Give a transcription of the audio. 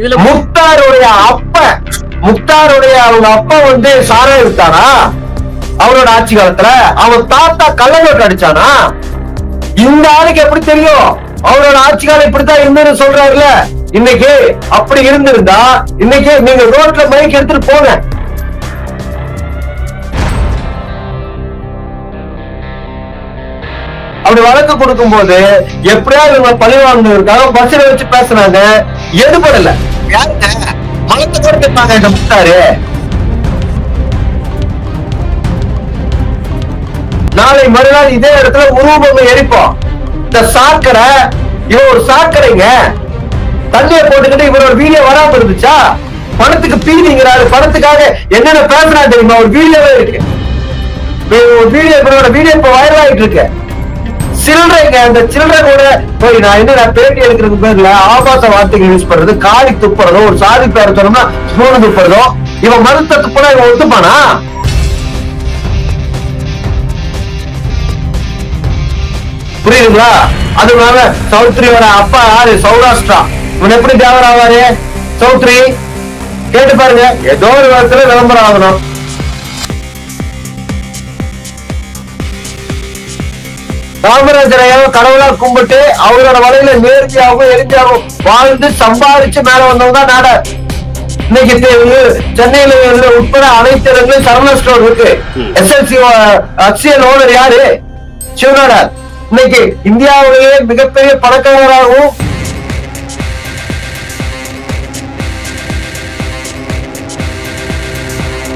இதுல முக்தாருடைய அப்ப முக்தாருடைய அவங்க அப்பா வந்து சாரா வித்தானா அவரோட ஆட்சி காலத்துல. அவன் தாத்தா கள்ளநோட்டு அடிச்சானா? இந்த ஆளுக்கு எப்படி தெரியும்? அவரோட ஆட்சி காலம் இப்படித்தான் இருந்ததுன்னு சொல்றாருல. இன்னைக்கு அப்படி இருந்திருந்தா இன்னைக்கு நீங்க ரோட்ல பைக் எடுத்துட்டு போங்க. அப்படி வழக்கு கொடுக்கும் போது எப்படியாவது இவங்க பழி வாங்கினதுக்காக பஸ்ல வச்சு பேசுனாங்க. எடுபடல. யாருங்க? மலத்தை கொடுத்துருப்பாங்க இந்த முத்தாரு நாளை மறுநாள் இதே இடத்துல உருவபொம்மை எரிப்போம். இந்த சாக்கடை இவன் ஒரு சாக்கடைங்க. தண்ணியை போட்டுக்கிட்டு இவரோட வீடியோ வராம இருந்துச்சா? பணத்துக்கு பீதிங்கிறாரு. பணத்துக்காக என்னென்ன பேசுறா தெரியுமா? ஒரு வீடியோவே இருக்கு. ஒரு வீடியோ இவரோட வீடியோ இப்ப வைரல் ஆயிட்டு இருக்கு. சில்லறைங்க அந்த சில்லறை கூட போய் நான் என்ன நான் பேட்டி எடுக்கிறது பேர்ல ஆபாச வார்த்தைகள் யூஸ் பண்றது காலி துப்புறதோ ஒரு சாதி பேர சொன்னோம்னா ஸ்பூன் துப்புறதோ இவன் மறுத்த துப்புனா இவன் ஒத்துப்பானா? புரியுதுங்களா? அதனால சௌத்ரியோட அப்பா யாரு? சௌராஷ்டிரா. இவன் எப்படி தேவர் ஆவாரு சௌத்ரி கேட்டு பாருங்க. ஏதோ ஒரு விதத்துல விளம்பரம் ஆகணும். ராமராஜரையாவும் கடவுளா கும்பிட்டு அவரோட வலையில நேர்த்தியாகவும் எரிஞ்சாகவும் வாழ்ந்து சம்பாதிச்சு மேல வந்தவங்க தான் நாடார். இன்னைக்கு சென்னையில உட்பட அனைத்து இடங்களிலும் சரவணா ஸ்டோர் இருக்கு. எஸ்எல்சி அக்சியல் ஓனர் யாரு? சிவநாடார். இன்னைக்கு இந்தியாவிலேயே மிகப்பெரிய பணக்காரராகவும்